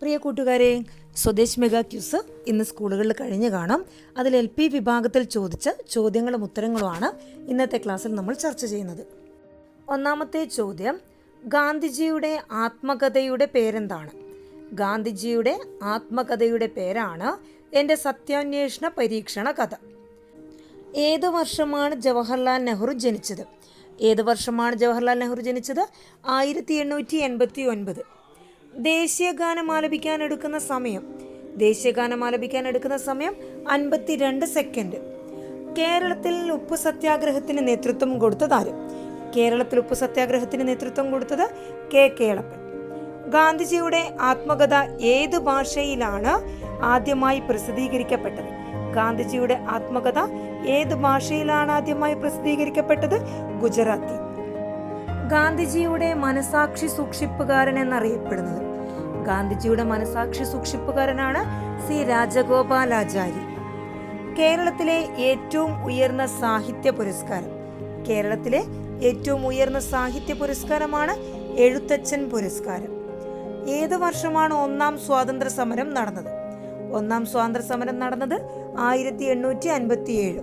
പ്രിയ കൂട്ടുകാരെ Swadesh mega quiz ഇന്ന് സ്കൂളുകളിൽ കഴിഞ്ഞ് കാണാം. അതിൽ എൽ പി വിഭാഗത്തിൽ ചോദിച്ച ചോദ്യങ്ങളും ഉത്തരങ്ങളുമാണ് ഇന്നത്തെ ക്ലാസ്സിൽ നമ്മൾ ചർച്ച ചെയ്യുന്നത്. ഒന്നാമത്തെ ചോദ്യം ഗാന്ധിജിയുടെ ആത്മകഥയുടെ പേരെന്താണ്? ഗാന്ധിജിയുടെ ആത്മകഥയുടെ പേരാണ് എന്റെ സത്യാന്വേഷണ പരീക്ഷണ കഥ. ഏത് വർഷമാണ് ജവഹർലാൽ നെഹ്റു ജനിച്ചത്? ഏത് വർഷമാണ് ജവഹർലാൽ നെഹ്റു ജനിച്ചത്? ആയിരത്തി എണ്ണൂറ്റി എൺപത്തി ഒൻപത്. ദേശീയഗാനം ആലപിക്കാൻ എടുക്കുന്ന സമയം. ദേശീയഗാനം ആലപിക്കാൻ എടുക്കുന്ന സമയം അൻപത്തിരണ്ട് സെക്കൻഡ്. കേരളത്തിൽ ഉപ്പ് സത്യാഗ്രഹത്തിന് നേതൃത്വം കൊടുത്തത് ആര്? കേരളത്തിൽ ഉപ്പ് സത്യാഗ്രഹത്തിന് നേതൃത്വം കൊടുത്തത് കെ കേളപ്പൻ ഗാന്ധിജിയുടെ ആത്മകഥ ഏത് ഭാഷയിലാണ് ആദ്യമായി പ്രസിദ്ധീകരിക്കപ്പെട്ടത്? ഗാന്ധിജിയുടെ ആത്മകഥ ഏത് ഭാഷയിലാണ് ആദ്യമായി പ്രസിദ്ധീകരിക്കപ്പെട്ടത്? ഗുജറാത്തി. ഗാന്ധിജിയുടെ മനസാക്ഷി സൂക്ഷിപ്പുകാരൻ എന്നറിയപ്പെടുന്നത്. ഗാന്ധിജിയുടെ മനസാക്ഷി സൂക്ഷിപ്പുകാരനാണ് സി രാജഗോപാലാചാരി കേരളത്തിലെ ഏറ്റവും ഉയർന്ന സാഹിത്യ പുരസ്കാരം. കേരളത്തിലെ ഏറ്റവും ഉയർന്ന സാഹിത്യ പുരസ്കാരമാണ് എഴുത്തച്ഛൻ പുരസ്കാരം. ഏത് വർഷമാണ് ഒന്നാം സ്വാതന്ത്ര്യ സമരം നടന്നത്? ഒന്നാം സ്വാതന്ത്ര്യ സമരം നടന്നത് ആയിരത്തി എണ്ണൂറ്റി അൻപത്തി ഏഴ്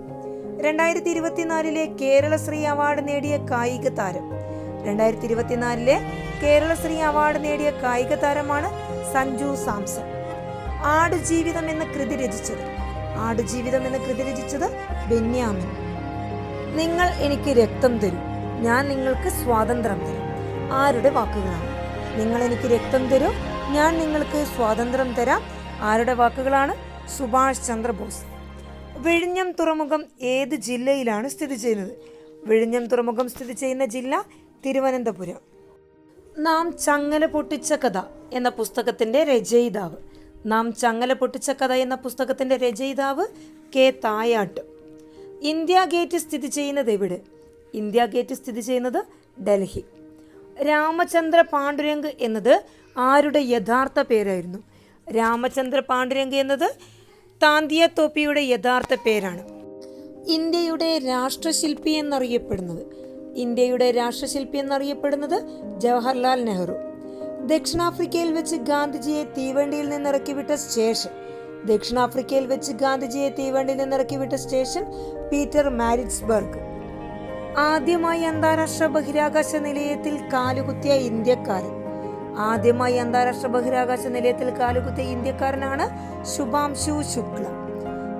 രണ്ടായിരത്തി ഇരുപത്തിനാലിലെ കേരള ശ്രീ അവാർഡ് നേടിയ കായിക താരം രണ്ടായിരത്തി ഇരുപത്തിനാലിലെ കേരളശ്രീ അവാർഡ് നേടിയ കായിക താരമാണ് സഞ്ജു സാംസൺ. ആടുജീവിതം എന്ന കൃതി രചിച്ചത്. ആടുജീവിതം എന്ന കൃതി രചിച്ചത് ബെന്യാമിൻ. നിങ്ങൾ എനിക്ക് രക്തം തരും. ഞാൻ നിങ്ങൾക്ക് സ്വാതന്ത്ര്യം തരും. ആരുടെ വാക്കുകളാണ്? നിങ്ങൾ എനിക്ക് രക്തം തരും. ഞാൻ നിങ്ങൾക്ക് സ്വാതന്ത്ര്യം തരാം. ആരുടെ വാക്കുകളാണ്? സുഭാഷ് ചന്ദ്രബോസ്. വിഴിഞ്ഞം തുറമുഖം ഏത് ജില്ലയിലാണ് സ്ഥിതി ചെയ്യുന്നത്? വിഴിഞ്ഞം തുറമുഖം സ്ഥിതി ചെയ്യുന്ന ജില്ല തിരുവനന്തപുരം. നാം ചങ്ങല പൊട്ടിച്ച കഥ എന്ന പുസ്തകത്തിന്റെ രചയിതാവ്. നാം ചങ്ങല പൊട്ടിച്ച കഥ എന്ന പുസ്തകത്തിന്റെ രചയിതാവ് കെ തായാട്ട്. ഇന്ത്യ ഗേറ്റ് സ്ഥിതി ചെയ്യുന്നത് എവിടെ? ഇന്ത്യ ഗേറ്റ് സ്ഥിതി ചെയ്യുന്നത് ഡൽഹി. രാമചന്ദ്ര പാണ്ഡുരംഗ് എന്നത് ആരുടെ യഥാർത്ഥ പേരായിരുന്നു? രാമചന്ദ്ര പാണ്ഡുരംഗ് എന്നത് താന്തിയ തോപ്പിയുടെ യഥാർത്ഥ പേരാണ്. ഇന്ത്യയുടെ രാഷ്ട്രശില്പി എന്നറിയപ്പെടുന്നത് ഇന്ത്യയുടെ രാഷ്ട്രശില്പി എന്നറിയപ്പെടുന്നത് ജവഹർലാൽ നെഹ്റു. ദക്ഷിണാഫ്രിക്കയിൽ വെച്ച് ഗാന്ധിജിയെ തീവണ്ടിയിൽ നിന്നിറക്കി വിട്ട സ്റ്റേഷൻ ദക്ഷിണാഫ്രിക്കയിൽ വെച്ച് ഗാന്ധിജിയെ തീവണ്ടിയിൽ നിന്നിറക്കി വിട്ട സ്റ്റേഷൻ പീറ്റർ മാരിറ്റ്സ്ബർഗ്. ആദ്യമായി അന്താരാഷ്ട്ര ബഹിരാകാശ നിലയത്തിൽ കാലുകുത്തിയ ഇന്ത്യക്കാരൻ. ആദ്യമായി അന്താരാഷ്ട്ര ബഹിരാകാശ നിലയത്തിൽ കാലുകുത്തിയ ഇന്ത്യക്കാരനാണ് ശുഭാംശു ശുക്ല.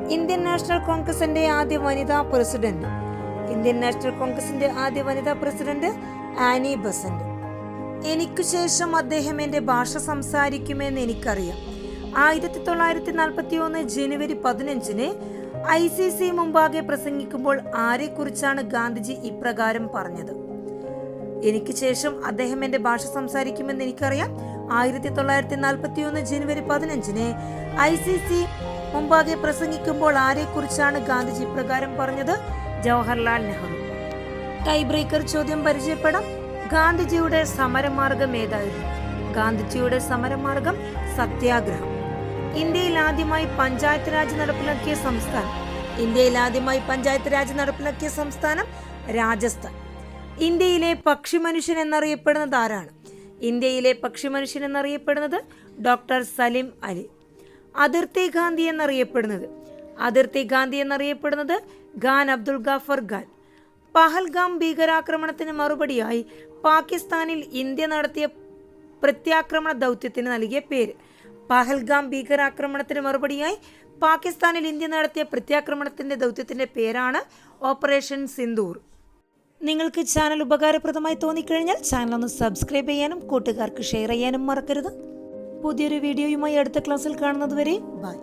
ഇന്ത്യൻ നാഷണൽ കോൺഗ്രസിന്റെ ആദ്യ വനിതാ പ്രസിഡന്റ് ഇന്ത്യൻ നാഷണൽ കോൺഗ്രസിന്റെ ആദ്യ വനിതാ പ്രസിഡന്റ് ആനി ബസന്റ്. എനിക്ക് ശേഷം അദ്ദേഹം എന്റെ ഭാഷ സംസാരിക്കുമെന്ന് എനിക്കറിയാം. ആയിരത്തി തൊള്ളായിരത്തി നാൽപ്പത്തി ഒന്ന് ജനുവരി പതിനഞ്ചിന് ഐ സി സി മുമ്പാകെ പ്രസംഗിക്കുമ്പോൾ ആരെക്കുറിച്ചാണ് ഗാന്ധിജി ഇപ്രകാരം പറഞ്ഞത്? എനിക്ക് ശേഷം അദ്ദേഹം എന്റെ ഭാഷ സംസാരിക്കുമെന്ന് എനിക്കറിയാം. ആയിരത്തി തൊള്ളായിരത്തി നാൽപ്പത്തി ഒന്ന് ജനുവരി പതിനഞ്ചിന് ഐ സി സി മുമ്പാകെ പ്രസംഗിക്കുമ്പോൾ ആരെക്കുറിച്ചാണ് ഗാന്ധിജി പ്രകാരം പറഞ്ഞത്? ജവഹർലാൽ നെഹ്റു. ടൈ ബ്രേക്കർ ചോദ്യം പരിചയപ്പെടാം. ഗാന്ധിജിയുടെ സമരമാർഗം ഏതായിരുന്നു? ഗാന്ധിജിയുടെ സമരമാർഗം സത്യാഗ്രഹം. ഇന്ത്യയിൽ ആദ്യമായി പഞ്ചായത്ത് രാജ് നടപ്പിലാക്കിയ സംസ്ഥാനം. ഇന്ത്യയിൽ ആദ്യമായി പഞ്ചായത്ത് രാജ് നടപ്പിലാക്കിയ സംസ്ഥാനം രാജസ്ഥാൻ. ഇന്ത്യയിലെ പക്ഷി മനുഷ്യൻ എന്നറിയപ്പെടുന്നത് ആരാണ്? ഇന്ത്യയിലെ പക്ഷി മനുഷ്യൻ എന്നറിയപ്പെടുന്നത് ഡോക്ടർ സലിം അലി. അതിർത്തി ഗാന്ധി എന്നറിയപ്പെടുന്നത്. അതിർത്തി ഗാന്ധി എന്നറിയപ്പെടുന്നത് ഖാൻ അബ്ദുൾ ഗാഫർ ഖാൻ. പഹൽഗാം ഭീകരാക്രമണത്തിന് മറുപടിയായി പാകിസ്ഥാനിൽ ഇന്ത്യ നടത്തിയ പ്രത്യാക്രമണ ദൗത്യത്തിന് നൽകിയ പേര്. പഹൽഗാം ഭീകരാക്രമണത്തിന് മറുപടിയായി പാകിസ്ഥാനിൽ ഇന്ത്യ നടത്തിയ പ്രത്യാക്രമണത്തിന്റെ ദൗത്യത്തിന്റെ പേരാണ് ഓപ്പറേഷൻ സിന്ദൂർ. നിങ്ങൾക്ക് ചാനൽ ഉപകാരപ്രദമായി തോന്നിക്കഴിഞ്ഞാൽ ചാനൽ ഒന്ന് സബ്സ്ക്രൈബ് ചെയ്യാനും കൂട്ടുകാർക്ക് ഷെയർ ചെയ്യാനും മറക്കരുത്. പുതിയൊരു വീഡിയോയുമായി അടുത്ത ക്ലാസ്സിൽ കാണുന്നതുവരെ ബൈ.